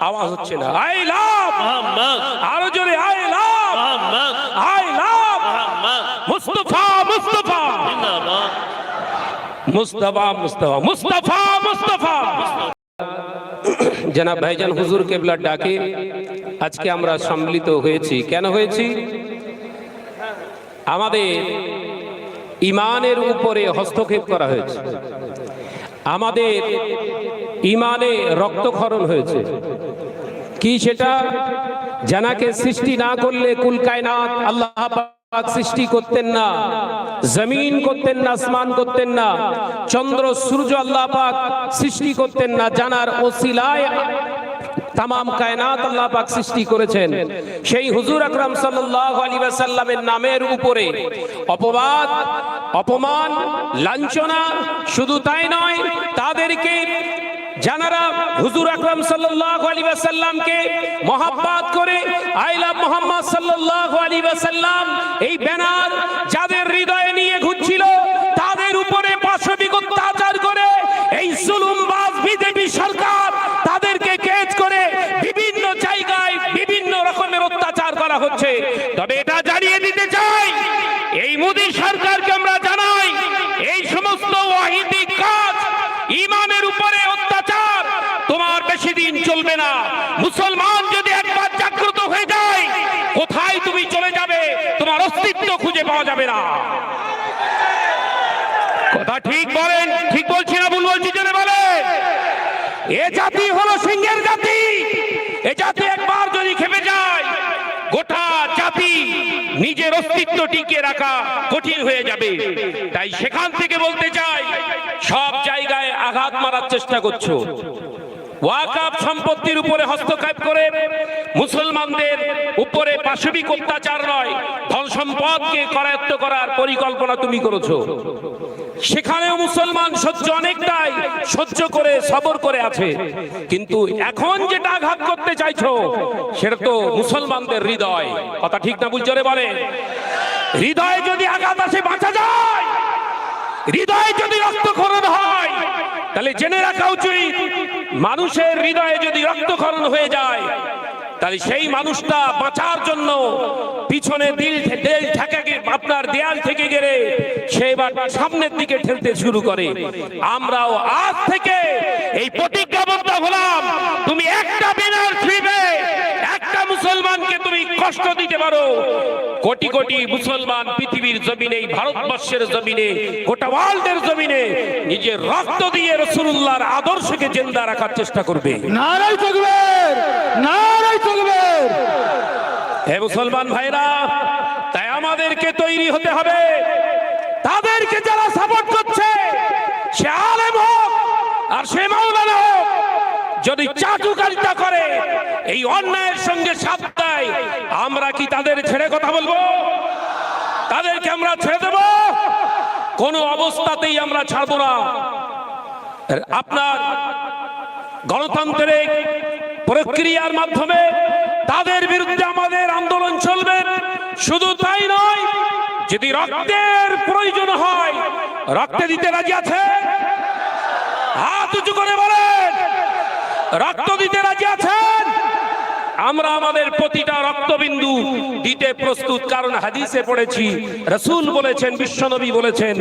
আওয়াজ হচ্ছে না। I love. মোহাম্মদ আরও জোরে I love. Muhammad I love. Muhammad Mustafa Mustafa. জিন্দাবাদ। Mustafa Mustafa. মুস্তফা মুস্তফা। জনাব ভাইজান হুজুর কেবলার ডাকে। আজকে আমরা সম্মিলিত হয়েছি। কেন হয়েছি? আমাদের ইমানের উপরে হস্তক্ষেপ করা হয়েছে। আমাদের ইমানে রক্তক্ষরণ হয়েছে। কি সেটা? জানাকে সৃষ্টি না করলে কুল কায়নাত আল্লাহ সৃষ্টি করতেন না, জমিন করতেন না, আসমান করতেন না, চন্দ্র, সূর্য আল্লাহ পাক সৃষ্টি করতেন না, জানার ওসিলায় তামাম কায়নাত আল্লাহ পাক সৃষ্টি করেছেন। সেই হুজুর আকরাম ওয়াসাল্লামের নামের উপরে অপবাদ, অপমান, লাঞ্ছনা শুধু তাই নয়, তাদেরকে যারা হুজুর আকরাম সাল্লাল্লাহু আলাইহি ওয়াসাল্লামকে মহাব্বত করে, আই লাভ মুহাম্মদ সাল্লাল্লাহু আলাইহি ওয়াসাল্লাম। এই ব্যানার যাদের হৃদয়ে নিয়ে ঘুরছিল, তাদের উপরে পাশবিক অত্যাচার করে এই জুলুমবাজ বিজেপি সরকার তাদেরকে কেজ করে বিভিন্ন জায়গায় বিভিন্ন রকমের অত্যাচার করা হচ্ছে। তবে এটা জানিয়ে দিতে চাই, এই মোদী সরকারকে আমরা জানাই এই সমস্ত ওয়াহিদি কাজ ইমানের উপরে অত্যাচার তোমার বেশি দিন চলবে না। মুসলমান যদি একবার জাগ্রত হয়ে যায়, কোথায় তুমি চলে যাবে? তোমার অস্তিত্ব খুঁজে পাওয়া যাবে না। কথা ঠিক বলেন, ঠিক বলছি না, ভুল বলছি জেনে এ জাতি হলো সিংহের জাতি। এ জাতি একবার যদি খেপে যায়, গোটা জাতি নিজের অস্তিত্ব টিকিয়ে রাখা কঠিন হয়ে যাবে। তাই সেখান থেকে বলতে চাই, সব জায়গায় আঘাত মারার চেষ্টা করছ। ওয়াকাব সম্পত্তির উপরে হস্তক্ষেপ করে মুসলমানদের উপরে পাশবিক অত্যাচার নয়, ধন সম্পদকে করায়ত্ত করার পরিকল্পনা তুমি করেছ। সেখানেও মুসলমান সহ্য অনেকটাই সহ্য করে, সবর করে আছে। কিন্তু এখন যেটা আঘাত করতে চাইছো, সেটা তো মুসলমানদের হৃদয়। কথা ঠিক না বুঝজরে বলে হৃদয়ে যদি আঘাত আসে, বাঁচা যায়। হৃদয়ে যদি রক্তক্ষরণ হয় তাহলে জেনে রাখা উচিত, মানুষের হৃদয়ে যদি রক্তক্ষরণ হয়ে যায়, তাহলে সেই মানুষটা বাঁচার জন্য পিছনে দিল দেল ঠেকাকে আপনার দেয়াল থেকে গেলে সে এবার সামনের দিকে ঠেলতে শুরু করে। আমরাও আজ থেকে এই প্রতিজ্ঞাবদ্ধ হলাম। তুমি একটা বিনার ছুঁইবে একটা মুসলমানকে তুমি কষ্ট দিতে পারো। কোটি কোটি মুসলমান পৃথিবীর জমিনে ভারতবর্ষের জমিনে গোটা ওয়ার্ল্ডের জমিনে নিজের রক্ত দিয়ে রসুল্লাহর আদর্শকে জিন্দা রাখার চেষ্টা করবে। নারাই তকবীর নারাই তকবীর। হে মুসলমান ভাইরা তাই আমাদেরকে তৈরি হতে হবে। তাদেরকে যারা সাপোর্ট করছে সে আলেম হোক আর সে মাওলানা হোক যদি চাটুকারিতা করে এই অন্যায়ের সঙ্গে সাথ দেয়। আমরা কি তাদের ছেড়ে কথা বলব? তাদেরকে আমরা ছেড়ে দেব? কোনো অবস্থাতেই আমরা ছাড়বো না। আপনার গণতান্ত্রিক প্রক্রিয়ার মাধ্যমে তাদের বিরুদ্ধে আমাদের আন্দোলন চলবে। শুধু তাই নয়, যদি রক্তের প্রয়োজন হয়, রক্তে দিতে রাজি আছে? হাত উঁচু করে বলেন, রক্ত দিতে রাজি আছেন? আমরা আমাদের প্রতিটা রক্তবিন্দু দিতে প্রস্তুত, কারণ হাদিসে পড়েছি, রসুল বলেছেন, বিশ্বনবী বলেছেন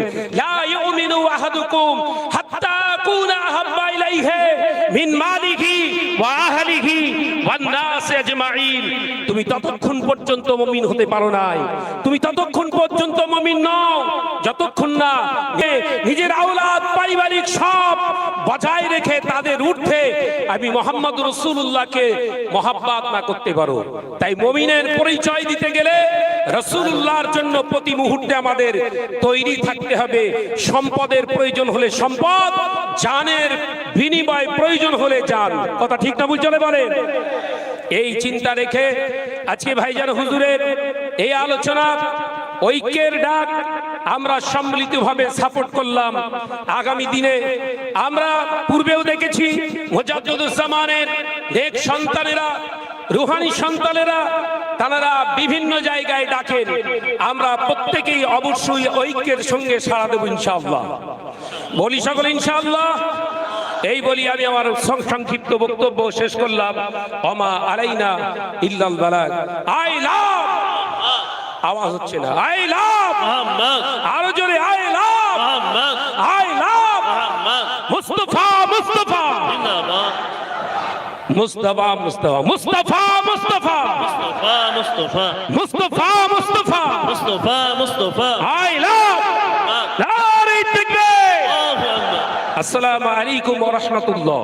তুমি ততক্ষণ পর্যন্ত মুমিন হতে পারো নাই। তুমি ততক্ষণ পর্যন্ত মুমিন নও, যতক্ষণ না নিজের আওলাদ পারিবারিক সব বজায় রেখে তাদের ঊর্ধ্বে আমি মোহাম্মদ রসুল্লাহকে মহাব্বাত না করতে পারো। তাই মমিনের পরিচয় দিতে গেলে রসুল্লাহর জন্য প্রতি মুহূর্তে আমাদের তৈরি থাকতে হবে। সম্পদের প্রয়োজন হলে সম্পদ, জানের বিনিময় প্রয়োজন হলে জান। কথা ঠিক না বুঝলে বলেন এই চিন্তা রেখে আজকে ভাইজান হুজুরের এই আলোচনা ঐক্যের ডাক আমরা সম্মিলিতভাবে সাপোর্ট করলাম। আগামী দিনে আমরা পূর্বেও দেখেছি মোজাদ্দুজ্জামানের এক সন্তানেরা, রুহানি সন্তানেরা, তারা বিভিন্ন জায়গায় ডাকেন। আমরা প্রত্যেকেই অবশ্যই ঐক্যের সঙ্গে সাড়া দেব ইনশাআল্লাহ। বলি সকল ইনশাআল্লাহ। এই বলি আমি আমার সংক্ষিপ্ত বক্তব্য শেষ করলাম। অমা আলাইনা ইল্লাল বালাগ। I love! আওয়াজ হচ্ছে না। I love. মোহাম্মদ আরও জোরে I love. Muhammad I love. Muhammad Mustafa Mustafa. জিন্দাবাদ। Mustafa Mustafa. Mustafa Mustafa. Mustafa Mustafa. Mustafa Mustafa. Mustafa Mustafa. I love. নারী তাকবীর আসসালামু আলাইকুম ওয়া রাহমাতুল্লাহ।